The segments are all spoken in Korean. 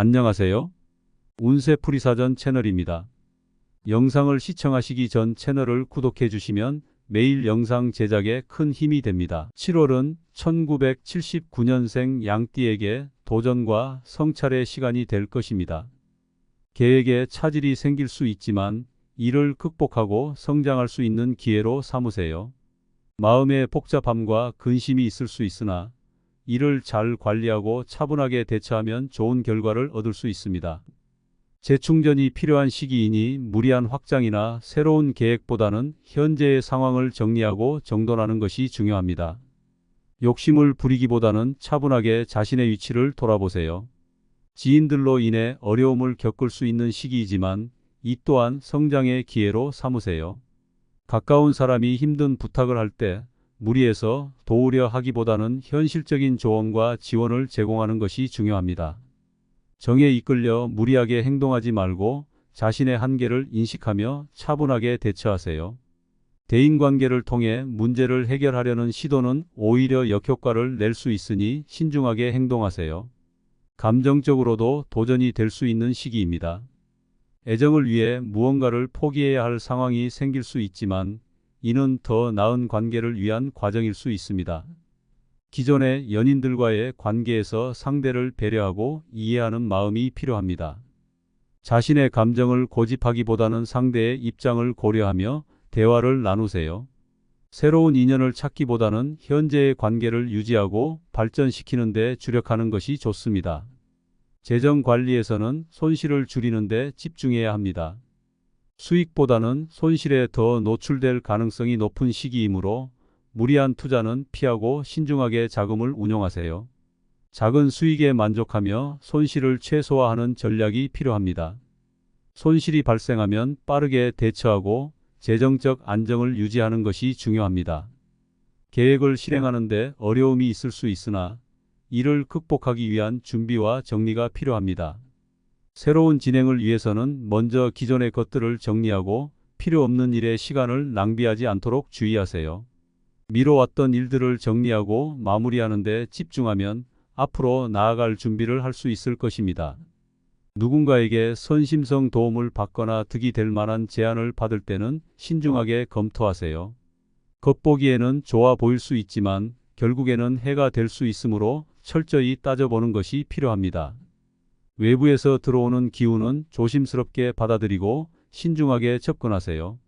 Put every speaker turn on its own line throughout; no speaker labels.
안녕하세요. 운세풀이 사전 채널입니다. 영상을 시청하시기 전 채널을 구독해 주시면 매일 영상 제작에 큰 힘이 됩니다. 7월은 1979년생 양띠에게 도전과 성찰의 시간이 될 것입니다. 계획에 차질이 생길 수 있지만 이를 극복하고 성장할 수 있는 기회로 삼으세요. 마음의 복잡함과 근심이 있을 수 있으나 이를 잘 관리하고 차분하게 대처하면 좋은 결과를 얻을 수 있습니다. 재충전이 필요한 시기이니 무리한 확장이나 새로운 계획보다는 현재의 상황을 정리하고 정돈하는 것이 중요합니다. 욕심을 부리기보다는 차분하게 자신의 위치를 돌아보세요. 지인들로 인해 어려움을 겪을 수 있는 시기이지만 이 또한 성장의 기회로 삼으세요. 가까운 사람이 힘든 부탁을 할 때 무리해서 도우려 하기보다는 현실적인 조언과 지원을 제공하는 것이 중요합니다. 정에 이끌려 무리하게 행동하지 말고 자신의 한계를 인식하며 차분하게 대처하세요. 대인관계를 통해 문제를 해결하려는 시도는 오히려 역효과를 낼 수 있으니 신중하게 행동하세요. 감정적으로도 도전이 될 수 있는 시기입니다. 애정을 위해 무언가를 포기해야 할 상황이 생길 수 있지만 이는 더 나은 관계를 위한 과정일 수 있습니다. 기존의 연인들과의 관계에서 상대를 배려하고 이해하는 마음이 필요합니다. 자신의 감정을 고집하기보다는 상대의 입장을 고려하며 대화를 나누세요. 새로운 인연을 찾기보다는 현재의 관계를 유지하고 발전시키는 데 주력하는 것이 좋습니다. 재정 관리에서는 손실을 줄이는 데 집중해야 합니다. 수익보다는 손실에 더 노출될 가능성이 높은 시기이므로 무리한 투자는 피하고 신중하게 자금을 운용하세요. 작은 수익에 만족하며 손실을 최소화하는 전략이 필요합니다. 손실이 발생하면 빠르게 대처하고 재정적 안정을 유지하는 것이 중요합니다. 계획을 실행하는데 어려움이 있을 수 있으나 이를 극복하기 위한 준비와 정리가 필요합니다. 새로운 진행을 위해서는 먼저 기존의 것들을 정리하고 필요 없는 일에 시간을 낭비하지 않도록 주의하세요. 미뤄왔던 일들을 정리하고 마무리하는 데 집중하면 앞으로 나아갈 준비를 할 수 있을 것입니다. 누군가에게 선심성 도움을 받거나 득이 될 만한 제안을 받을 때는 신중하게 검토하세요. 겉보기에는 좋아 보일 수 있지만 결국에는 해가 될 수 있으므로 철저히 따져보는 것이 필요합니다. 외부에서 들어오는 기운은 조심스럽게 받아들이고 신중하게 접근하세요.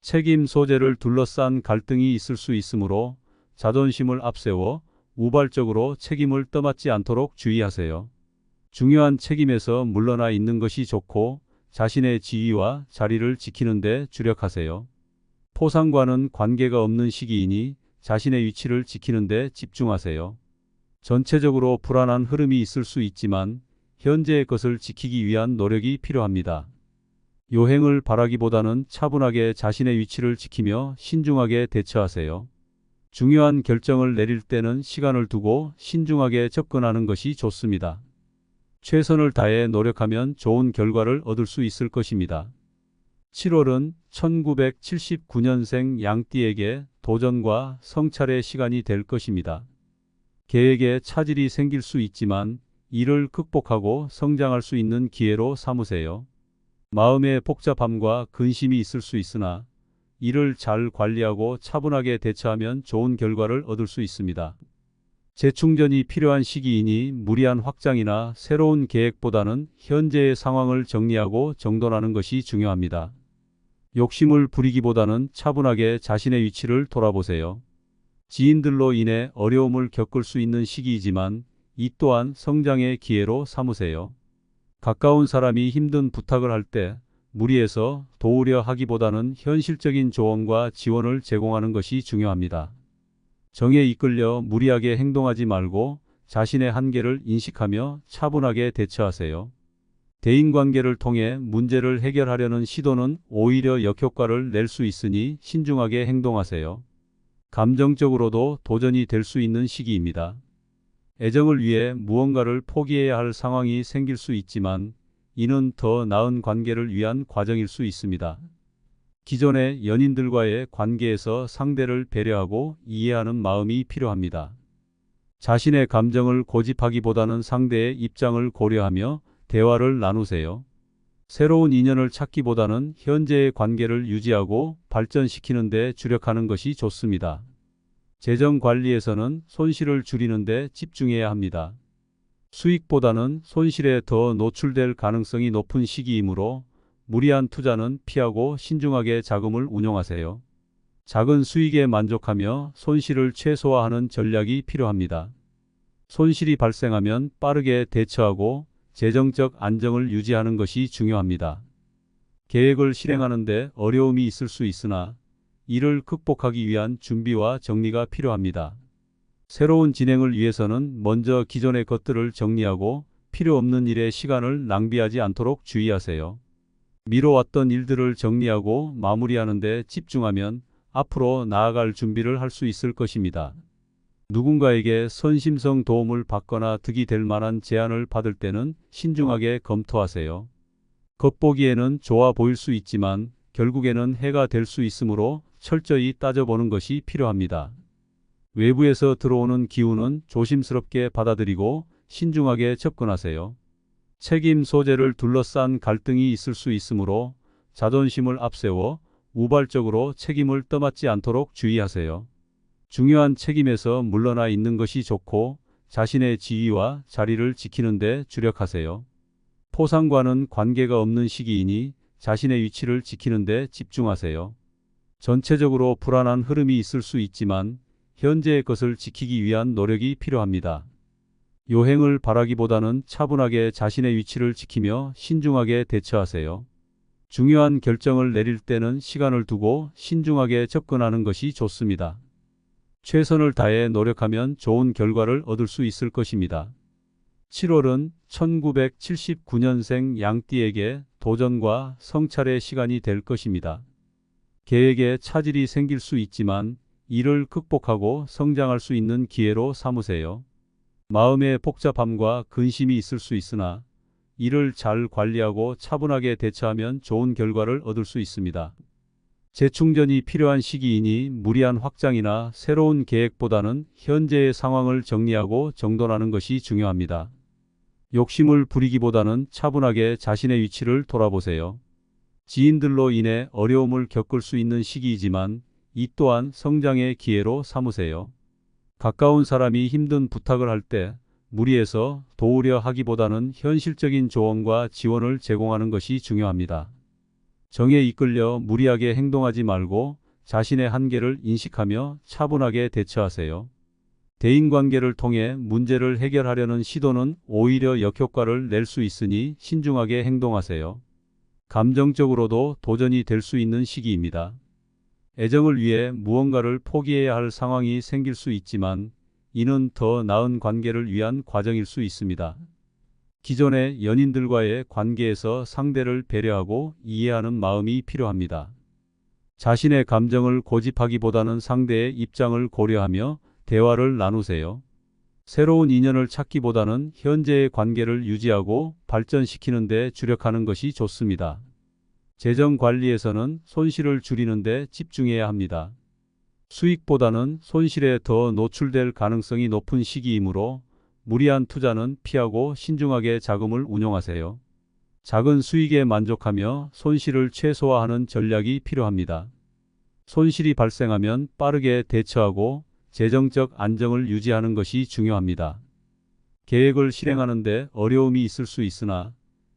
책임 소재를 둘러싼 갈등이 있을 수 있으므로 자존심을 앞세워 우발적으로 책임을 떠맡지 않도록 주의하세요. 중요한 책임에서 물러나 있는 것이 좋고 자신의 지위와 자리를 지키는 데 주력하세요. 포상과는 관계가 없는 시기이니 자신의 위치를 지키는 데 집중하세요. 전체적으로 불안한 흐름이 있을 수 있지만 현재의 것을 지키기 위한 노력이 필요합니다. 요행을 바라기보다는 차분하게 자신의 위치를 지키며 신중하게 대처하세요. 중요한 결정을 내릴 때는 시간을 두고 신중하게 접근하는 것이 좋습니다. 최선을 다해 노력하면 좋은 결과를 얻을 수 있을 것입니다. 7월은 1979년생 양띠에게 도전과 성찰의 시간이 될 것입니다. 계획에 차질이 생길 수 있지만 이를 극복하고 성장할 수 있는 기회로 삼으세요. 마음의 복잡함과 근심이 있을 수 있으나 이를 잘 관리하고 차분하게 대처하면 좋은 결과를 얻을 수 있습니다. 재충전이 필요한 시기이니 무리한 확장이나 새로운 계획보다는 현재의 상황을 정리하고 정돈하는 것이 중요합니다. 욕심을 부리기보다는 차분하게 자신의 위치를 돌아보세요. 지인들로 인해 어려움을 겪을 수 있는 시기이지만 이 또한 성장의 기회로 삼으세요. 가까운 사람이 힘든 부탁을 할 때 무리해서 도우려 하기보다는 현실적인 조언과 지원을 제공하는 것이 중요합니다. 정에 이끌려 무리하게 행동하지 말고 자신의 한계를 인식하며 차분하게 대처하세요. 대인관계를 통해 문제를 해결하려는 시도는 오히려 역효과를 낼 수 있으니 신중하게 행동하세요. 감정적으로도 도전이 될 수 있는 시기입니다. 애정을 위해 무언가를 포기해야 할 상황이 생길 수 있지만 이는 더 나은 관계를 위한 과정일 수 있습니다. 기존의 연인들과의 관계에서 상대를 배려하고 이해하는 마음이 필요합니다. 자신의 감정을 고집하기보다는 상대의 입장을 고려하며 대화를 나누세요. 새로운 인연을 찾기보다는 현재의 관계를 유지하고 발전시키는 데 주력하는 것이 좋습니다. 재정 관리에서는 손실을 줄이는 데 집중해야 합니다. 수익보다는 손실에 더 노출될 가능성이 높은 시기이므로 무리한 투자는 피하고 신중하게 자금을 운용하세요. 작은 수익에 만족하며 손실을 최소화하는 전략이 필요합니다. 손실이 발생하면 빠르게 대처하고 재정적 안정을 유지하는 것이 중요합니다. 계획을 실행하는데 어려움이 있을 수 있으나 이를 극복하기 위한 준비와 정리가 필요합니다. 새로운 진행을 위해서는 먼저 기존의 것들을 정리하고 필요 없는 일에 시간을 낭비하지 않도록 주의하세요. 미뤄왔던 일들을 정리하고 마무리하는 데 집중하면 앞으로 나아갈 준비를 할 수 있을 것입니다. 누군가에게 선심성 도움을 받거나 득이 될 만한 제안을 받을 때는 신중하게 검토하세요. 겉보기에는 좋아 보일 수 있지만 결국에는 해가 될 수 있으므로 철저히 따져보는 것이 필요합니다. 외부에서 들어오는 기운은 조심스럽게 받아들이고 신중하게 접근하세요. 책임 소재를 둘러싼 갈등이 있을 수 있으므로 자존심을 앞세워 우발적으로 책임을 떠맡지 않도록 주의하세요. 중요한 책임에서 물러나 있는 것이 좋고 자신의 지위와 자리를 지키는 데 주력하세요. 포상과는 관계가 없는 시기이니 자신의 위치를 지키는 데 집중하세요. 전체적으로 불안한 흐름이 있을 수 있지만 현재의 것을 지키기 위한 노력이 필요합니다. 요행을 바라기보다는 차분하게 자신의 위치를 지키며 신중하게 대처하세요. 중요한 결정을 내릴 때는 시간을 두고 신중하게 접근하는 것이 좋습니다. 최선을 다해 노력하면 좋은 결과를 얻을 수 있을 것입니다. 7월은 1979년생 양띠에게 도전과 성찰의 시간이 될 것입니다. 계획에 차질이 생길 수 있지만 이를 극복하고 성장할 수 있는 기회로 삼으세요. 마음의 복잡함과 근심이 있을 수 있으나 이를 잘 관리하고 차분하게 대처하면 좋은 결과를 얻을 수 있습니다. 재충전이 필요한 시기이니 무리한 확장이나 새로운 계획보다는 현재의 상황을 정리하고 정돈하는 것이 중요합니다. 욕심을 부리기보다는 차분하게 자신의 위치를 돌아보세요. 지인들로 인해 어려움을 겪을 수 있는 시기이지만 이 또한 성장의 기회로 삼으세요. 가까운 사람이 힘든 부탁을 할 때 무리해서 도우려 하기보다는 현실적인 조언과 지원을 제공하는 것이 중요합니다. 정에 이끌려 무리하게 행동하지 말고 자신의 한계를 인식하며 차분하게 대처하세요. 대인관계를 통해 문제를 해결하려는 시도는 오히려 역효과를 낼 수 있으니 신중하게 행동하세요. 감정적으로도 도전이 될 수 있는 시기입니다. 애정을 위해 무언가를 포기해야 할 상황이 생길 수 있지만 이는 더 나은 관계를 위한 과정일 수 있습니다. 기존의 연인들과의 관계에서 상대를 배려하고 이해하는 마음이 필요합니다. 자신의 감정을 고집하기보다는 상대의 입장을 고려하며 대화를 나누세요. 새로운 인연을 찾기보다는 현재의 관계를 유지하고 발전시키는 데 주력하는 것이 좋습니다. 재정 관리에서는 손실을 줄이는 데 집중해야 합니다. 수익보다는 손실에 더 노출될 가능성이 높은 시기이므로 무리한 투자는 피하고 신중하게 자금을 운용하세요. 작은 수익에 만족하며 손실을 최소화하는 전략이 필요합니다. 손실이 발생하면 빠르게 대처하고 재정적 안정을 유지하는 것이 중요합니다. 계획을 실행하는데 어려움이 있을 수 있으나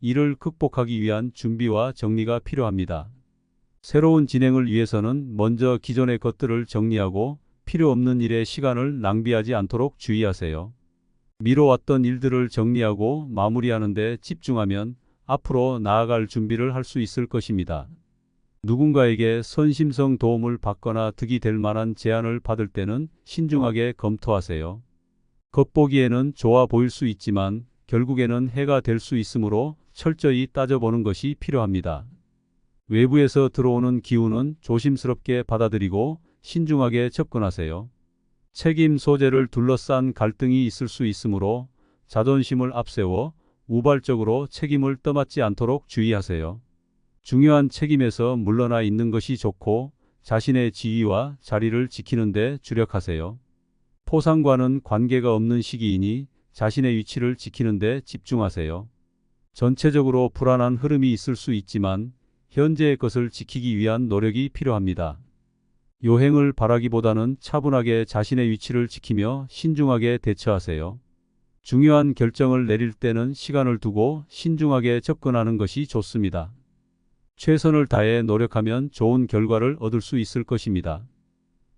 이를 극복하기 위한 준비와 정리가 필요합니다. 새로운 진행을 위해서는 먼저 기존의 것들을 정리하고 필요 없는 일에 시간을 낭비하지 않도록 주의하세요. 미뤄왔던 일들을 정리하고 마무리하는 데 집중하면 앞으로 나아갈 준비를 할 수 있을 것입니다. 누군가에게 선심성 도움을 받거나 득이 될 만한 제안을 받을 때는 신중하게 검토하세요. 겉보기에는 좋아 보일 수 있지만 결국에는 해가 될 수 있으므로 철저히 따져보는 것이 필요합니다. 외부에서 들어오는 기운은 조심스럽게 받아들이고 신중하게 접근하세요. 책임 소재를 둘러싼 갈등이 있을 수 있으므로 자존심을 앞세워 우발적으로 책임을 떠맡지 않도록 주의하세요. 중요한 책임에서 물러나 있는 것이 좋고 자신의 지위와 자리를 지키는 데 주력하세요. 포상과는 관계가 없는 시기이니 자신의 위치를 지키는 데 집중하세요. 전체적으로 불안한 흐름이 있을 수 있지만 현재의 것을 지키기 위한 노력이 필요합니다. 요행을 바라기보다는 차분하게 자신의 위치를 지키며 신중하게 대처하세요. 중요한 결정을 내릴 때는 시간을 두고 신중하게 접근하는 것이 좋습니다. 최선을 다해 노력하면 좋은 결과를 얻을 수 있을 것입니다.